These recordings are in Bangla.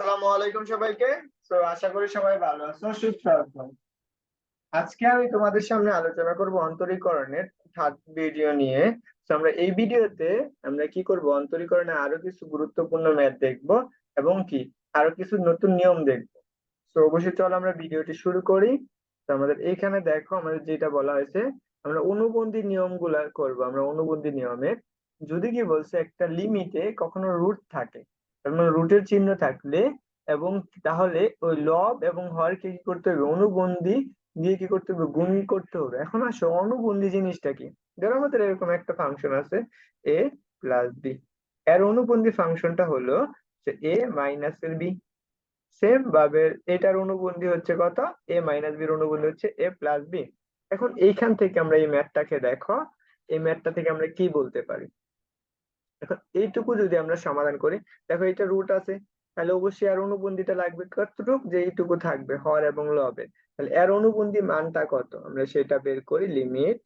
আসসালামু আলাইকুম সবাইকে। তো আশা করি সবাই ভালো আছো, সুস্থ আছো। আজকে আমি তোমাদের সামনে আলোচনা করব অন্তরীকরণের থার্ড ভিডিও নিয়ে। তো আমরা এই ভিডিওতে আমরা কি করব? অন্তরীকরণে আরও কিছু গুরুত্বপূর্ণ ম্যাথ দেখব এবং কি? আরও কিছু নতুন নিয়ম দেখব। তো অবশ্যই চলো আমরা ভিডিওটি শুরু করি। তো আমাদের এইখানে দেখো, আমাদের যেটা বলা হয়েছে, আমরা অনুবন্ধী নিয়মগুলা করব, আমরা অনুবন্ধী নিয়মে। যদি কি বলছে, একটা লিমিটে কখনো রুট থাকে। মানে রুটের চিহ্ন থাকলে এবং তাহলে ওই লব এবং হরকে কি করতে হবে? অনুবন্ধী দিয়ে কি করতে হবে? গুণ করতে হবে। এখন আসো, অনুবন্ধী জিনিসটা কি? ধরো আমাদের এরকম একটা ফাংশন আছে এ প্লাস বি এর অনুবন্ধী ফাংশনটা হলো যে এ মাইনাস এর বি সেম ভাবে এটার অনুবন্ধী হচ্ছে কত? এ মাইনাস বির অনুবন্ধী হচ্ছে এ প্লাস বি এখন এইখান থেকে আমরা এই ম্যাথটাকে দেখো। এই ম্যাথটা থেকে আমরা কি বলতে পারি? এখন এইটুকু যদি আমরা সমাধান করি, দেখো এটা রুট আছে, তাহলে অবশ্যই এর অনুবন্ধীটা লাগবে কতটুক? যে এইটুকু থাকবে, হর এবং লবে। তাহলে এর অনুবন্ধী মানটা কত? আমরা সেটা বের করি limit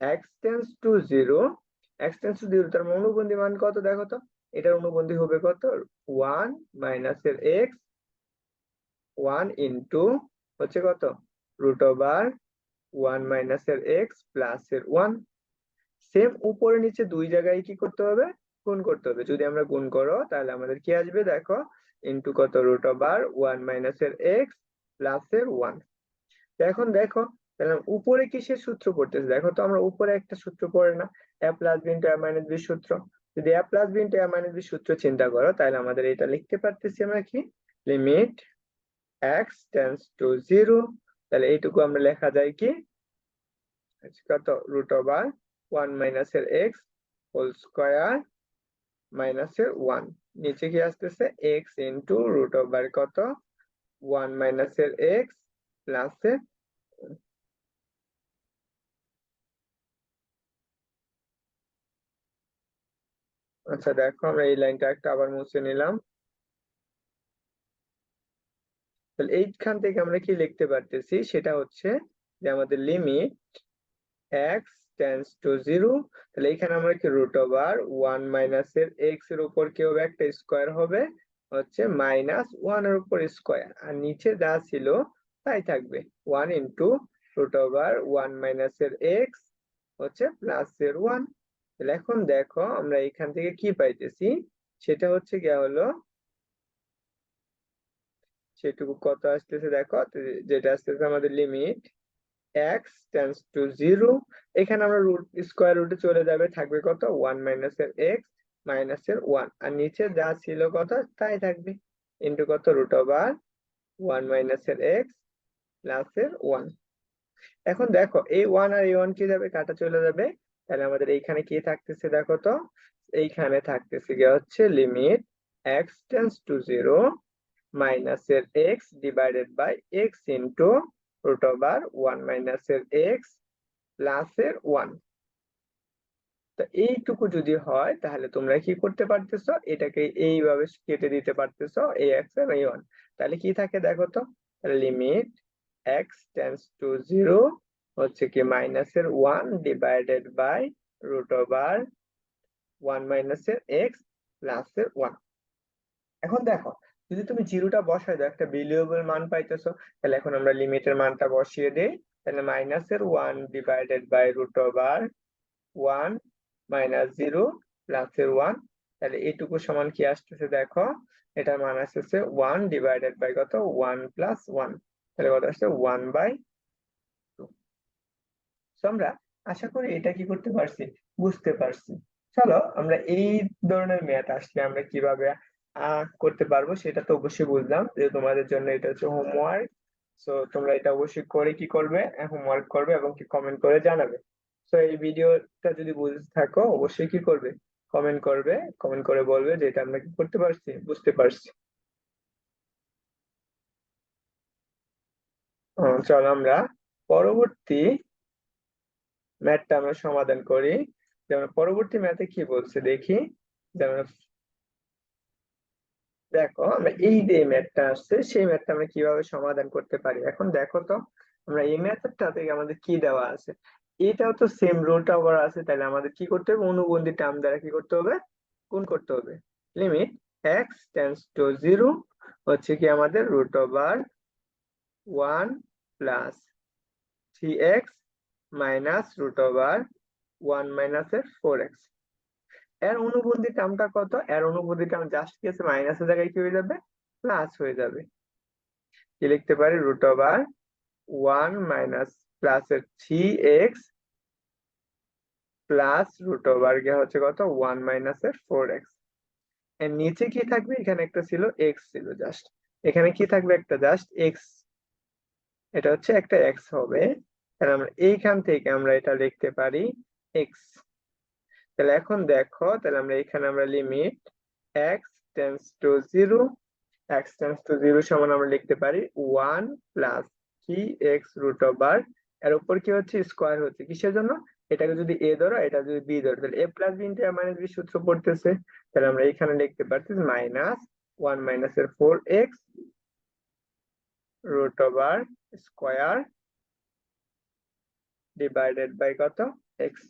x tends to zero x tends to zero তার মানে অনুবন্ধী মান কত দেখো তো? এটার অনুবন্ধী হবে কত? ওয়ান মাইনাস এর এক্স ওয়ান ইন্টু হচ্ছে কত? রুট ওভার ওয়ান মাইনাস এর এক্স প্লাস এর ওয়ান সেম উপরে নিচে দুই জায়গায় কি করতে হবে? গুণ করতে হবে। যদি আমরা গুণ করো, তাহলে আমাদের কি আসবে? দেখো ইন্টু কত রুট ওভার ওয়ান মাইনাস এর এক্স প্লাস এর ওয়ান এখন দেখো, তাহলে উপরে কিসের সূত্র পড়তেছে? দেখো তো, আমরা উপরে একটা সূত্র পড়ে না। A plus B into A minus B সূত্র। যদি A plus B into A minus B সূত্র চিন্তা করো, তাহলে আমাদের এটা লিখতে পারতেছি আমরা কি? Limit x tends to zero তাহলে এইটুকু আমরা লেখা যায় কি? কত? রুট ওভার ওয়ান মাইনাস এর এক্স হোল স্কোয়ার মাইনাস এর ওয়ান নিচে কি আসতেছে? এক্স ইন্টু রুট ওভার কত? ওয়ান মাইনাস এর এক্স প্লাস আচ্ছা দেখো আমরা এই লাইনটা একটা আবার মুছে নিলাম। তাহলে এইখান থেকে আমরা কি লিখতে পারতেছি? সেটা হচ্ছে যে আমাদের limit x tends to zero তাহলে এখানে আমরা কি রুট ওভার ওয়ান মাইনাস এর এক্সের উপর কি হবে একটা স্কোয়ার হবে, হচ্ছে মাইনাস ওয়ানের উপর স্কোয়ার আর নিচে যা ছিল তাই থাকবে one into root over one minus এর এক্স হচ্ছে প্লাস এর ওয়ান তাহলে এখন দেখো আমরা এখান থেকে কি পাইতেছি, সেটা হচ্ছে গিয়া হলো, সেটুকু কত আসতেছে দেখো যেটা আসতেছে আমাদের limit x tends to zero এখানে আমরা রুট স্কোয়ার রুটে চলে যাবে, থাকবে কত? ওয়ান মাইনাস এর এক্স মাইনাস এর ওয়ান আর নিচে যা ছিল কত? তাই থাকবে ইন্টু কত? রুট ওভার ওয়ান মাইনাস এর এক্স প্লাস এর ওয়ান এখন দেখো, এই ওয়ান আর এই ওয়ান কি যাবে? কাটা চলে যাবে। তাহলে আমাদের এইখানে কি থাকতেছে দেখো তো? এইখানে থাকতেছে গিয়ে হচ্ছে limit x tends to zero minus এর x divided by x into root over one minus এর এক্স প্লাস এর ওয়ান তো এইটুকু যদি হয়, তাহলে তোমরা কি করতে পারতেছো? এটাকে এইভাবে কেটে দিতে পারতেছো এই এক্স আর এই ওয়ান তাহলে কি থাকে দেখো তো? Limit x tends to zero হচ্ছে কি মাইনাস এর one divided by root over one minus এর এক্স প্লাস এর ওয়ান এখন দেখো যদি তুমি জিরোটা বসাই দাও, একটা ভ্যালুয়েবল মান পাইতেছো, তাহলে এখন আমরা লিমিটের মানটা বসিয়ে দেই। তাহলে মাইনাস এর one divided by root over one minus zero plus এর ওয়ান তাহলে এইটুকু সমান কি আসতেছে দেখো, এটার মান আসতেছে ওয়ান ডিভাইডেড বাই কত? ওয়ান প্লাস ওয়ান তাহলে কত আসছে? ওয়ান বাই টু আমরা আশা করি এটা কি করতে পারছি? বুঝতে পারছি। চলো, আমরা এই ধরনের ম্যাথ আসলে আমরা কীভাবে করতে পারব, সেটা তো অবশ্যই বুঝলাম যে তোমাদের জন্য এটা হচ্ছে হোমওয়ার্ক সো তোমরা এটা অবশ্যই করে কি করবে? হোমওয়ার্ক করবে এবং কি কমেন্ট করে জানাবে। সো এই ভিডিওটা যদি বুঝতে থাকো, অবশ্যই কি করবে? কমেন্ট করবে কমেন্ট করে বলবে যে এটা আমরা কি করতে পারছি? বুঝতে পারছি। চলো আমরা পরবর্তী ম্যাথটা আমরা সমাধান করি। যেমন পরবর্তী ম্যাথে কি বলছে? দেখি। যেমন দেখো, আমরা এই যে ম্যাথটা আসছে, সেই ম্যাথটা আমরা কীভাবে সমাধান করতে পারি? এখন দেখো তো, আমরা এই ম্যাথটা থেকে আমাদের কি দেওয়া আছে? এটাও তো সেম রুট ওভার আছে, তাহলে আমাদের কি করতে হবে? অনুবন্ধী টার্ম দ্বারা কি করতে হবে? গুণ করতে হবে। Limit x tends to zero হচ্ছে কি আমাদের root over one plus three x minus root over one minus four x এর অনুবন্ধী টার্মটা কত? এর অনুবন্ধী টার্ম জাস্ট কি আছে? মাইনাসের জায়গায় কি হয়ে যাবে? প্লাস হয়ে যাবে। কি লিখতে পারি? Root over one minus plus এর three x plus root over গিয়ে হচ্ছে কত? ওয়ান মাইনাস এর ফোর এক্সের নিচে কি থাকবে? এখানে একটা ছিল এক্স ছিল জাস্ট এখানে কি থাকবে একটা জাস্ট এক্স এটা হচ্ছে একটা এক্স হবে। তাহলে আমরা এইখান থেকে আমরা এটা লিখতে পারি এক্স তাহলে এখন দেখো, তাহলে আমরা এখানে আমরা limit x tends to zero x tends to zero সমান আমরা লিখতে পারি one plus three x root over এর উপর কি হচ্ছে? স্কোয়ার হচ্ছে। কিসের জন্য? এটাকে যদি এ ধরো, এটা যদি বি ধরো, তাহলে A plus B into minus সূত্র পড়তেছে। তাহলে আমরা এখানে লিখতে পারতেছি মাইনাস ওয়ান মাইনাস এর four x root over square divided by কত? এক্স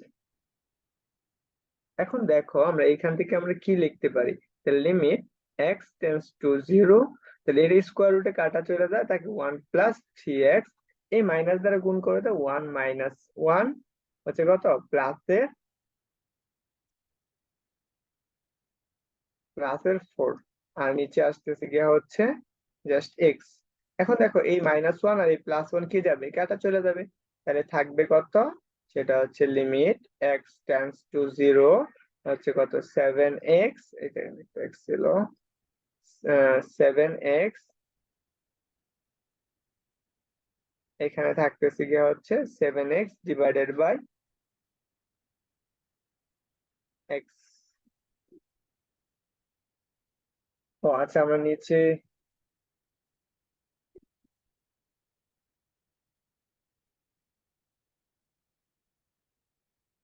এখন দেখো আমরা এখান থেকে আমরা কি লিখতে পারি? তাহলে limit x tends to zero তাহলে এর স্কোয়ার রুটে কাটা চলে যায়, তাকে ওয়ান প্লাস থ্রি এক্স এই মাইনাস দ্বারা গুণ করে দেয় ওয়ান মাইনাস ওয়ান হচ্ছে কত? প্লাসের প্লাসের ফোর আর নিচে আসতেছে গিয়ে হচ্ছে জাস্ট এক্স এখন দেখো এই মাইনাস ওয়ান আর এই প্লাস ওয়ান কি যাবে? কাটা চলে যাবে। তাহলে থাকবে কত? সেটা হচ্ছে limit x tends to zero হচ্ছে কত? সেভেন এক্স এটা এক্স ছিল সেভেন এক্স এখানে থাকতেছে গিয়ে হচ্ছে seven x divided by x ও আচ্ছা আমরা নিচে